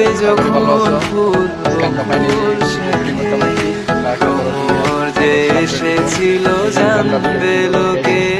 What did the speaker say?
ফুটবে যখন ফুল দেশেছিল জানবে লোকে